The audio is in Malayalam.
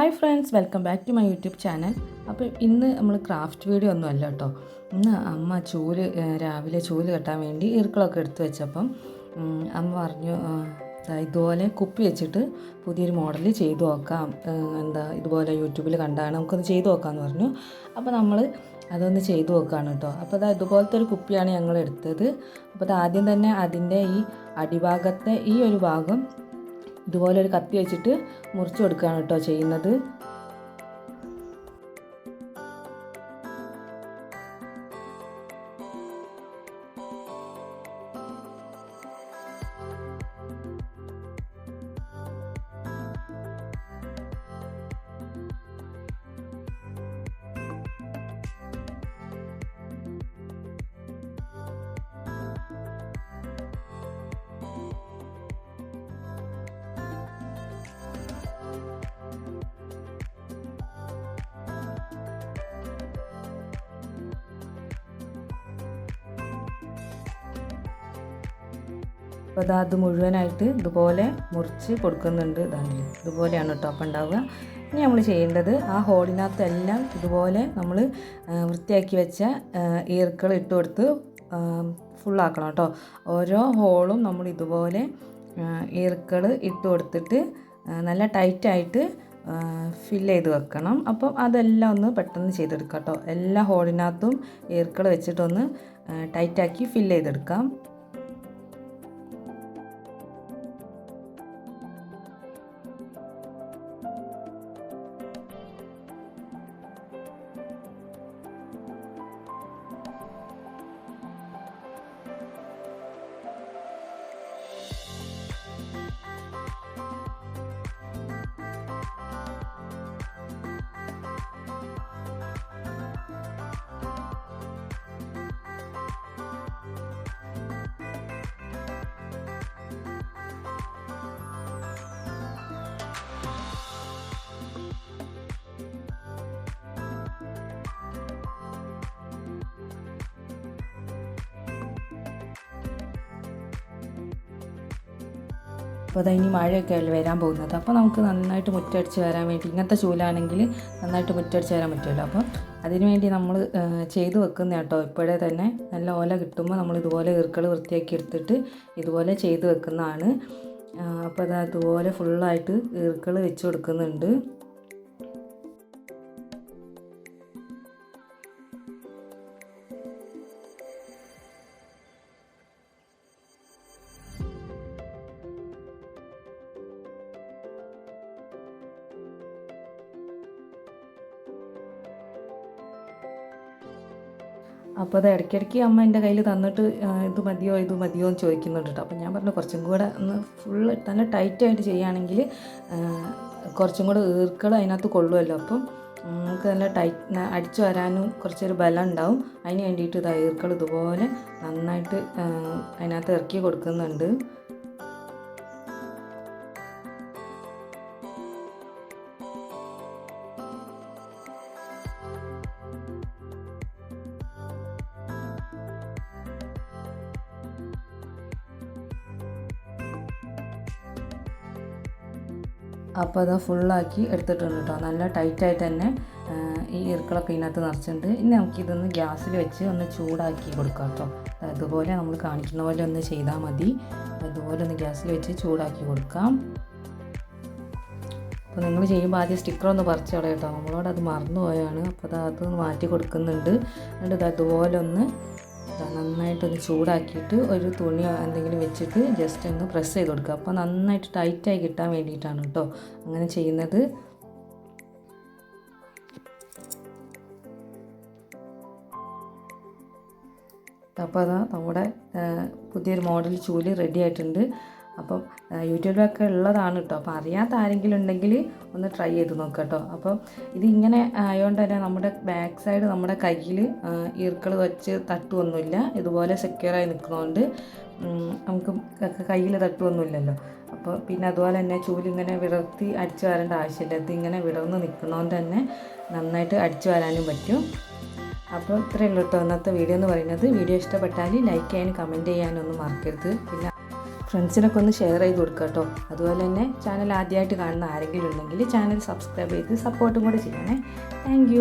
Hi friends welcome back to my YouTube channel അപ്പോൾ ഇന്ന് നമ്മൾ ക്രാഫ്റ്റ് വീഡിയോ ഒന്നും അല്ല കേട്ടോ ഇന്ന് അമ്മ ചൂൽ രാവിലെ ചൂൽ കെട്ടാൻ വേണ്ടി ഈർക്കളൊക്കെ എടുത്തു വെച്ചപ്പം അമ്മ പറഞ്ഞു ഇതുപോലെ കുപ്പി വെച്ചിട്ട് പുതിയൊരു മോഡൽ ചെയ്തു നോക്കാം. എന്താ ഇതുപോലെ യൂട്യൂബിൽ കണ്ടാണ് നമുക്കൊന്ന് ചെയ്തു നോക്കാമെന്ന് പറഞ്ഞു. അപ്പോൾ നമ്മൾ അതൊന്ന് ചെയ്തു നോക്കുകയാണ് കേട്ടോ അപ്പോൾ അത് ഇതുപോലത്തെ ഒരു കുപ്പിയാണ് ഞങ്ങൾ എടുത്തത്. അപ്പോൾ അത് ആദ്യം തന്നെ അതിന്റെ ഈ അടിഭാഗത്തെ ഈ ഒരു ഭാഗം ഇതുപോലെ ഒരു കത്തി വെച്ചിട്ട് മുറിച്ച് കൊടുക്കുകയാണ് കേട്ടോ ചെയ്യുന്നത്. അപ്പോൾ അത് അത് മുഴുവനായിട്ട് ഇതുപോലെ മുറിച്ച് കൊടുക്കുന്നുണ്ട് ഇതാണെങ്കിൽ ഇതുപോലെയാണ് കേട്ടോ അപ്പം ഉണ്ടാവുക. ഇനി നമ്മൾ ചെയ്യേണ്ടത് ആ ഹോളിനകത്തെല്ലാം ഇതുപോലെ നമ്മൾ വൃത്തിയാക്കി വെച്ച ഈർക്കൾ ഇട്ട് കൊടുത്ത് ഫുള്ളാക്കണം കേട്ടോ ഓരോ ഹോളും നമ്മൾ ഇതുപോലെ ഈർക്കൾ ഇട്ട് കൊടുത്തിട്ട് നല്ല ടൈറ്റായിട്ട് ഫില്ല് ചെയ്ത് വെക്കണം. അപ്പം അതെല്ലാം ഒന്ന് പെട്ടെന്ന് ചെയ്തെടുക്കാം കേട്ടോ എല്ലാ ഹോളിനകത്തും ഈർക്കൾ വെച്ചിട്ടൊന്ന് ടൈറ്റാക്കി ഫില്ല് ചെയ്തെടുക്കാം. അപ്പോൾ അതാ ഇനി മഴയൊക്കെ അല്ലേ വരാൻ പോകുന്നത്. അപ്പോൾ നമുക്ക് നന്നായിട്ട് മുറ്റടിച്ച് വരാൻ വേണ്ടി ഇങ്ങനത്തെ ചൂലാണെങ്കിൽ നന്നായിട്ട് മുറ്റടിച്ച് വരാൻ പറ്റുമല്ലോ. അപ്പോൾ അതിന് വേണ്ടി നമ്മൾ ചെയ്തു വെക്കുന്ന കേട്ടോ. ഇപ്പോഴേ തന്നെ നല്ല ഓല കിട്ടുമ്പോൾ നമ്മൾ ഇതുപോലെ ഈർക്കൾ വൃത്തിയാക്കി എടുത്തിട്ട് ഇതുപോലെ ചെയ്തു വെക്കുന്നതാണ്. അപ്പോൾ അത് അതുപോലെ ഫുള്ളായിട്ട് ഈർക്കൾ വെച്ച് കൊടുക്കുന്നുണ്ട്. അപ്പോൾ അത് ഇടയ്ക്കിടയ്ക്ക് അമ്മ എന്റെ കയ്യിൽ തന്നിട്ട് ഇത് മതിയോ ഇത് മതിയോ എന്ന് ചോദിക്കുന്നുണ്ട് കേട്ടോ അപ്പോൾ ഞാൻ പറഞ്ഞു കുറച്ചും കൂടെ ഒന്ന് ഫുള്ള് തന്നെ ടൈറ്റായിട്ട് ചെയ്യുകയാണെങ്കിൽ കുറച്ചും കൂടെ ഈർക്കൾ അതിനകത്ത് കൊള്ളുമല്ലോ അപ്പം നമുക്ക് നല്ല ടൈറ്റ് അടിച്ചു വരാനും കുറച്ചൊരു ബലം ഉണ്ടാവും. അതിന് വേണ്ടിയിട്ട് ഇത് ഈർക്കൾ ഇതുപോലെ നന്നായിട്ട് അതിനകത്ത് ഇറക്കി കൊടുക്കുന്നുണ്ട്. അപ്പോൾ അത് ഫുള്ളാക്കി എടുത്തിട്ടുണ്ട് കേട്ടോ. നല്ല ടൈറ്റായിട്ട് തന്നെ ഈ ഇറുക്കളൊക്കെ ഇതിനകത്ത് നിറച്ചിട്ടുണ്ട്. ഇനി നമുക്കിതൊന്ന് ഗ്യാസിൽ വെച്ച് ഒന്ന് ചൂടാക്കി കൊടുക്കാം കേട്ടോ. അതുപോലെ നമ്മൾ കാണിക്കുന്ന പോലെ ഒന്ന് ചെയ്താൽ മതി. അതുപോലെ ഒന്ന് ഗ്യാസിൽ വെച്ച് ചൂടാക്കി കൊടുക്കാം. അപ്പോൾ നിങ്ങൾ ചെയ്യുമ്പോൾ ആദ്യം സ്റ്റിക്കർ ഒന്ന് പറിച്ച് കളയാം കേട്ടോ. നമ്മളോട് അത് മറന്നു പോയാണ് അപ്പോൾ അത് അതൊന്ന് മാറ്റി കൊടുക്കുന്നുണ്ട്. എന്നിട്ട് അതുപോലെ ഒന്ന് നന്നായിട്ടൊന്ന് ചൂടാക്കിയിട്ട് ഒരു തുണി എന്തെങ്കിലും വെച്ചിട്ട് ജസ്റ്റ് ഒന്ന് പ്രസ് ചെയ്ത് കൊടുക്കുക. അപ്പോൾ നന്നായിട്ട് ടൈറ്റായി കിട്ടാൻ വേണ്ടിയിട്ടാണ് കേട്ടോ അങ്ങനെ ചെയ്യുന്നത്. അപ്പോൾ അതാ നമ്മുടെ പുതിയൊരു മോഡൽ ചൂൽ റെഡി ആയിട്ടുണ്ട്. അപ്പം യൂട്യൂബിലൊക്കെ ഉള്ളതാണ് കേട്ടോ. അപ്പോൾ അറിയാത്ത ആരെങ്കിലും ഉണ്ടെങ്കിൽ ഒന്ന് ട്രൈ ചെയ്ത് നോക്കുക കേട്ടോ. അപ്പം ഇതിങ്ങനെ ആയതുകൊണ്ട് തന്നെ നമ്മുടെ ബാക്ക് സൈഡ് നമ്മുടെ കയ്യിൽ ഈർക്കൾ വെച്ച് തട്ടുമൊന്നുമില്ല ഇതുപോലെ സെക്യൂറായി നിൽക്കുന്നതുകൊണ്ട് നമുക്ക് കയ്യിൽ തട്ടുമൊന്നുമില്ലല്ലോ അപ്പോൾ പിന്നെ അതുപോലെ തന്നെ ചൂലിങ്ങനെ വിടർത്തി അടിച്ചു വരേണ്ട ആവശ്യമില്ല. ഇത് ഇങ്ങനെ വിടർന്ന് നിൽക്കുന്നതുകൊണ്ട് തന്നെ നന്നായിട്ട് അടിച്ചു വരാനും പറ്റും. അപ്പോൾ ഇത്രയേ ഉള്ളൂ കേട്ടോ ഇന്നത്തെ വീഡിയോ എന്ന് പറയുന്നത്. വീഡിയോ ഇഷ്ടപ്പെട്ടാൽ ലൈക്ക് ചെയ്യാനും കമന്റ് ചെയ്യാനും ഒന്നും മറക്കരുത്. പിന്നെ ഫ്രണ്ട്സിനൊക്കെ ഒന്ന് ഷെയർ ചെയ്ത് കൊടുക്കുക കേട്ടോ. അതുപോലെ തന്നെ ചാനൽ ആദ്യമായിട്ട് കാണുന്ന ആരെങ്കിലും ഉണ്ടെങ്കിൽ ചാനൽ സബ്സ്ക്രൈബ് ചെയ്ത് സപ്പോർട്ടും കൂടെ ചെയ്യണേ. താങ്ക്